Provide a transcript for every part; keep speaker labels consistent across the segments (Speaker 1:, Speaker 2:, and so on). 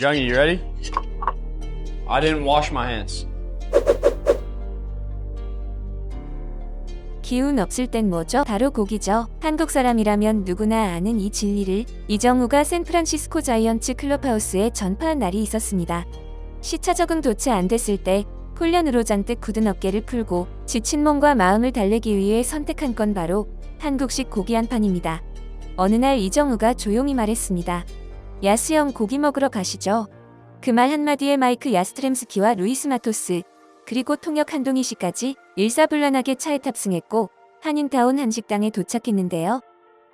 Speaker 1: Jungie, you ready? I didn't wash my hands.
Speaker 2: 기운 없을 땐 뭐죠? 바로 고기죠. 한국 사람이라면 누구나 아는 이 진리를 이정우가 샌프란시스코 자이언츠 클럽하우스에 전파한 날이 있었습니다. 시차 적응 도체 안 됐을 때 훈련으로 잔뜩 굳은 어깨를 풀고 지친 몸과 마음을 달래기 위해 선택한 건 바로 한국식 고기 한 판입니다. 어느 날 이정우가 조용히 말했습니다. 야스 형 고기 먹으러 가시죠. 그 말 한마디에 마이크 야스트렘스키와 루이스 마토스 그리고 통역 한동희 씨까지 일사불란하게 차에 탑승했고 한인타운 한식당에 도착했는데요.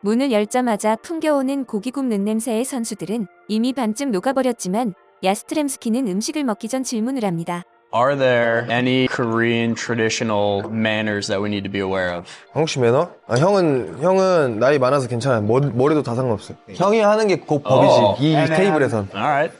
Speaker 2: 문을 열자마자 풍겨오는 고기 굽는 냄새의 선수들은 이미 반쯤 녹아버렸지만 야스트렘스키는 음식을 먹기 전 질문을 합니다.
Speaker 1: Are there any Korean traditional manners that we need to be aware of?
Speaker 3: 한국 씨 매너? 아, 형은 형은 나이 많아서 괜찮아요. 머, 머리도 다 상관없어요. 형이 하는 게 곧 법이지.
Speaker 1: 어.
Speaker 3: 이 테이블에선.
Speaker 1: All right.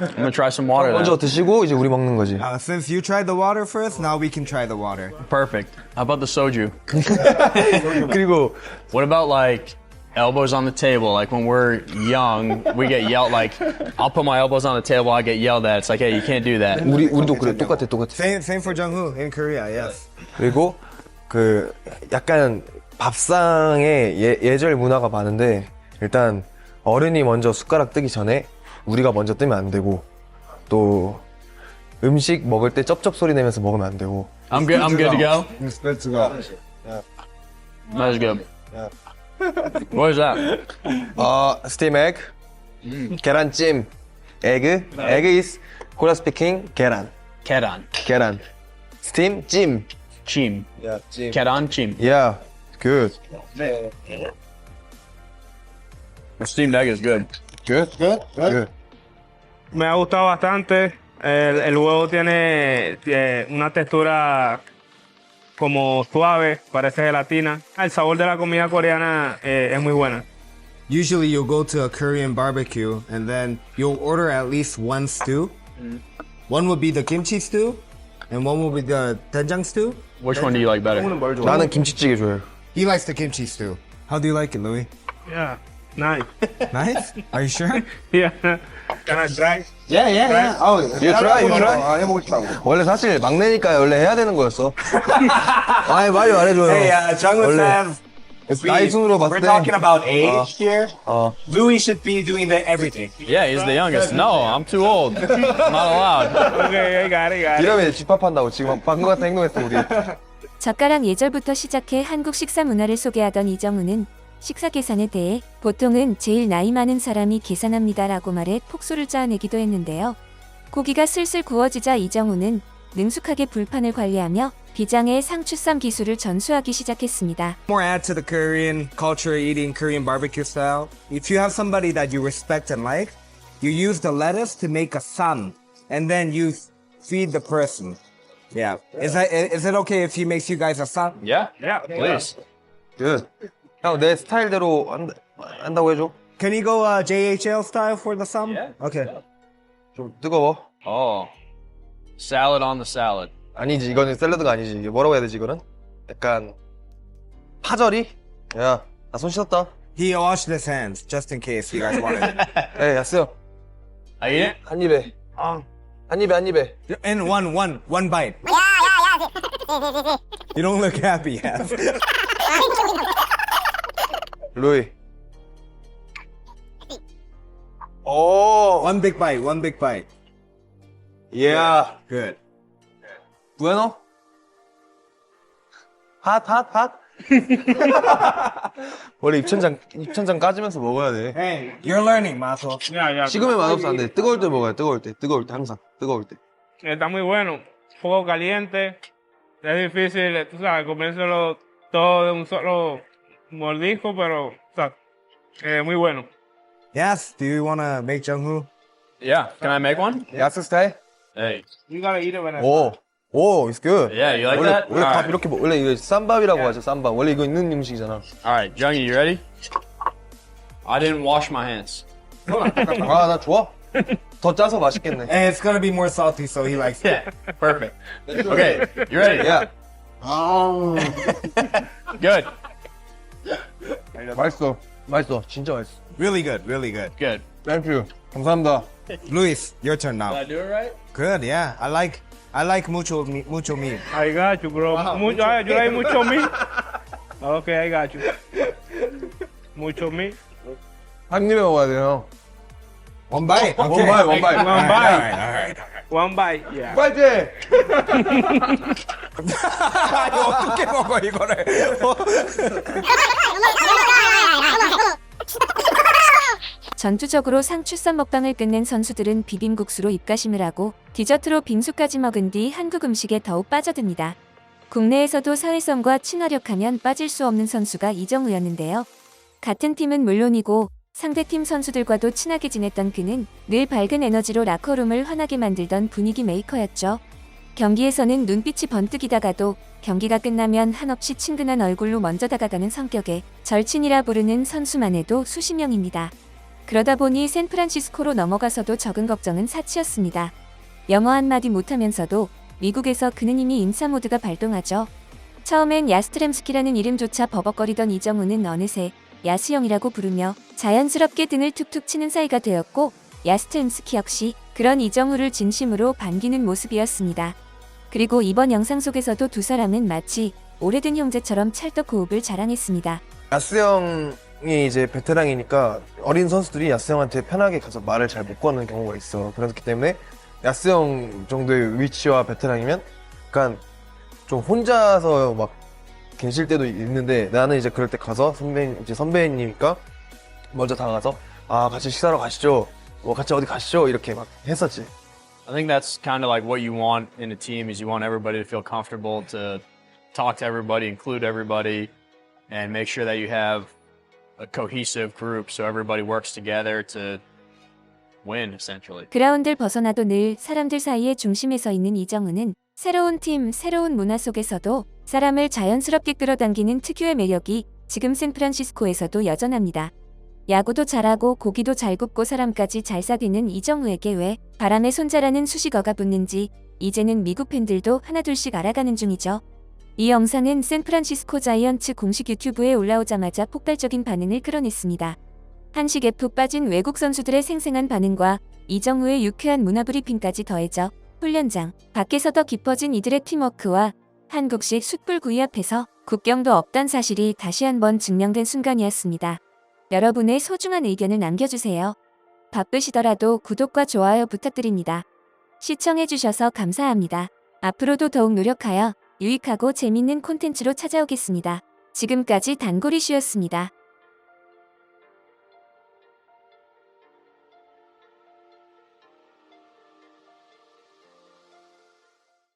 Speaker 1: I'm gonna try some water
Speaker 3: 먼저
Speaker 1: then.
Speaker 3: 드시고 이제 우리 먹는 거지.
Speaker 4: Uh, since you tried the water first, now we can try the water.
Speaker 1: Perfect. How about the soju?
Speaker 3: 그리고
Speaker 1: What about like elbows on the table? Like when we're young, we get yelled like I'll put my elbows on the table, I get yelled at. It's like, hey, you can't do that.
Speaker 3: 우리 우리도 그래. 똑같아, 똑같아.
Speaker 4: Same, same for Jungwoo in Korea. Yes.
Speaker 3: 그리고 그 약간 밥상에 예, 예절 문화가 많은데 일단 어른이 먼저 숟가락 뜨기 전에 우리가 먼저 뜨면 안 되고 또 음식 먹을 때 쩝쩝 소리 내면서 먹으면 안 되고
Speaker 1: I'm good. I'm good to go.
Speaker 4: Good to go.
Speaker 1: That's good. What is that?
Speaker 3: 어 스팀 에그 계란찜 에그 에그 is Korea speaking 계란
Speaker 1: Kedan.
Speaker 3: 계란 스팀 찜
Speaker 1: Chim.
Speaker 3: 야, 찜.
Speaker 1: Kedan chim.
Speaker 3: Yeah, good.
Speaker 1: The steamed egg is good.
Speaker 3: Good? Good? Good.
Speaker 5: Me ha gustado bastante. El, el huevo tiene eh, una textura como suave, parece gelatina. El sabor de la comida coreana eh, es muy buena.
Speaker 4: Usually you'll go to a Korean barbecue and then you'll order at least one stew. One would be the kimchi stew, and one will be the doenjang stew.
Speaker 1: Which one do you like better?
Speaker 3: 나는 김치찌개 좋아해요.
Speaker 4: He likes the kimchi stew. How do you like it, Louis?
Speaker 5: Yeah, nice.
Speaker 4: Nice. Are you sure?
Speaker 5: yeah. Can I try?
Speaker 3: Yeah, yeah, yeah. Oh, you try, you try. 해보고 싶다고. 원래 사실 막내니까 원래 해야 되는 거였어. 아니, 말이 말해줘요.
Speaker 6: Hey, uh, Jungwoo
Speaker 3: 원래
Speaker 6: Sav, if we,
Speaker 3: 나이 순으로 봤을
Speaker 6: we're
Speaker 3: 때
Speaker 6: talking about age here.
Speaker 3: 어.
Speaker 6: Louis should be doing the everything.
Speaker 1: Yeah, he's the youngest. No, I'm too old. Not allowed.
Speaker 5: Okay, I got it, got it.
Speaker 3: 이러면 집합한다고 지금 방금 같은 행동했어 우리.
Speaker 2: 젓가락 예절부터 시작해 한국 식사 문화를 소개하던 이정우는 식사 계산에 대해 보통은 제일 나이 많은 사람이 계산합니다 라고 말해 폭소를 짜내기도 했는데요. 고기가 슬슬 구워지자 이정우는 능숙하게 불판을 관리하며 비장의 상추쌈 기술을 전수하기 시작했습니다.
Speaker 4: More add to the Korean culture eating Korean barbecue style. If you have somebody that you respect and like, you use the lettuce to make a san, and then you feed the person. Yeah. Is that is it okay if he makes you guys a san?
Speaker 1: Yeah,
Speaker 5: Yeah,
Speaker 1: please.
Speaker 3: Good. 형 내 스타일대로 한다, 한다고 해줘.
Speaker 4: Can you go uh, JHL style for the san?
Speaker 1: Yeah.
Speaker 4: Okay.
Speaker 3: 좀 뜨거워.
Speaker 1: Oh, salad on the salad.
Speaker 3: 아니지 이거는 샐러드가 아니지. 이게 뭐라고 해야 되지 이거는? 약간 파절이? 야, 나 손 씻었다.
Speaker 4: He washed his hands just in case you guys want it.
Speaker 3: 에, 야스요.
Speaker 1: I eat it.
Speaker 3: 한 입에.
Speaker 5: Oh.
Speaker 3: 한 입에 한 입에.
Speaker 4: In one, one, one bite. you don't look happy, yet.
Speaker 3: 루이. 오.
Speaker 4: one big bite, one big bite.
Speaker 3: Yeah.
Speaker 4: Good.
Speaker 3: bueno. 핫, 핫, 핫. 원래 입천장 입천장 까지면서 먹어야 돼.
Speaker 4: Hey, you're learning, Maso.
Speaker 5: Yeah, yeah.
Speaker 3: 식으면 맛없어 안 돼. 뜨거울 때 먹어야 돼. 뜨거울 때. 뜨거울 때 항상. 뜨거울 때.
Speaker 5: Está muy bueno. Fuego caliente. Es difícil, tú sabes, comérselo todo de un solo mordisco, pero, o sea, eh, muy bueno.
Speaker 4: Yes. Do you want to make Jungwoo?
Speaker 1: Yeah, can I make one?
Speaker 3: 야스 스타일?
Speaker 1: Hey.
Speaker 5: You gotta eat it when it's
Speaker 3: 오. 오, it's good.
Speaker 1: Yeah, you like
Speaker 3: 원래
Speaker 1: that?
Speaker 3: 원래 밥
Speaker 1: Alright.
Speaker 3: 이렇게 먹, 원래 이거 쌈밥이라고 하죠. 쌈밥. 원래 이거 있는 음식이잖아.
Speaker 1: All right, Jungie, you ready? I didn't wash my hands.
Speaker 3: 아, 나 좋아. 더 짜서 맛있겠네.
Speaker 4: And it's gonna be more salty, so he likes it.
Speaker 1: Yeah, perfect. Okay, you ready?
Speaker 3: 야,
Speaker 1: Good,
Speaker 3: 맛있어. 맛있어. 진짜 맛있어.
Speaker 4: Really good, really good.
Speaker 1: good.
Speaker 3: 땡큐. 감사합니다.
Speaker 4: Luis, your turn now.
Speaker 1: I do it right?
Speaker 4: Good, yeah. I like I like mucho me- mucho meat.
Speaker 5: I got you, bro. Mucho, ay, you like mucho meat? Okay, I got you. Mucho meat.
Speaker 3: 한 입에 먹어야 돼요.
Speaker 4: One bite. Okay.
Speaker 3: One bite, one bite.
Speaker 5: One bite. One bite, yeah.
Speaker 3: 파이팅!
Speaker 4: 이거 어떻게 먹어 이거를?
Speaker 2: 전투적으로 상추쌈 먹방을 끝낸 선수들은 비빔국수로 입가심을 하고 디저트로 빙수까지 먹은 뒤 한국 음식에 더욱 빠져듭니다. 국내에서도 사회성과 친화력하면 빠질 수 없는 선수가 이정우였는데요. 같은 팀은 물론이고 상대팀 선수들과도 친하게 지냈던 그는 늘 밝은 에너지로 라커룸을 환하게 만들던 분위기 메이커였죠. 경기에서는 눈빛이 번뜩이다가도 경기가 끝나면 한없이 친근한 얼굴로 먼저 다가가는 성격에 절친이라 부르는 선수만 해도 수십 명입니다. 그러다 보니 샌프란시스코로 넘어가서도 적은 걱정은 사치였습니다. 영어 한마디 못하면서도 미국에서 그는 이미 인싸 모드가 발동하죠. 처음엔 야스트렘스키라는 이름조차 버벅거리던 이정우는 어느새 야스형이라고 부르며 자연스럽게 등을 툭툭 치는 사이가 되었고 야스트렘스키 역시 그런 이정우를 진심으로 반기는 모습이었습니다. 그리고 이번 영상 속에서도 두 사람은 마치 오래된 형제처럼 찰떡 호흡을 자랑했습니다.
Speaker 3: 야스 형이 이제 베테랑이니까 어린 선수들이 야스 형한테 편하게 가서 말을 잘 못 거는 경우가 있어. 그렇기 때문에 야스 형 정도의 위치와 베테랑이면 약간 좀 혼자서 막 계실 때도 있는데 나는 이제 그럴 때 가서 선배 이제 선배님이니까 먼저 다가가서 아 같이 식사하러 가시죠. 뭐 같이 어디 가시죠 이렇게 막 했었지.
Speaker 1: I think that's kind of like what you want in a team is you want everybody to feel comfortable to talk to everybody, include everybody, and make sure that you have a cohesive group so everybody works together to win essentially.
Speaker 2: 그라운드를 벗어나도 늘 사람들 사이의 중심에 서 있는 이정우는 새로운 팀, 새로운 문화 속에서도 사람을 자연스럽게 끌어당기는 특유의 매력이 지금 샌프란시스코에서도 여전합니다. 야구도 잘하고 고기도 잘 굽고 사람까지 잘 사귀는 이정우에게 왜 바람에 손자라는 수식어가 붙는지 이제는 미국 팬들도 하나둘씩 알아가는 중이죠. 이 영상은 샌프란시스코 자이언츠 공식 유튜브에 올라오자마자 폭발적인 반응을 끌어냈습니다. 한식에 푹 빠진 외국 선수들의 생생한 반응과 이정우의 유쾌한 문화 브리핑까지 더해져 훈련장 밖에서 더 깊어진 이들의 팀워크와 한국식 숯불구이 앞에서 국경도 없단 사실이 다시 한번 증명된 순간이었습니다. 여러분의 소중한 의견을 남겨주세요. 바쁘시더라도 구독과 좋아요 부탁드립니다. 시청해주셔서 감사합니다. 앞으로도 더욱 노력하여 유익하고 재밌는 콘텐츠로 찾아오겠습니다. 지금까지 단골이슈였습니다.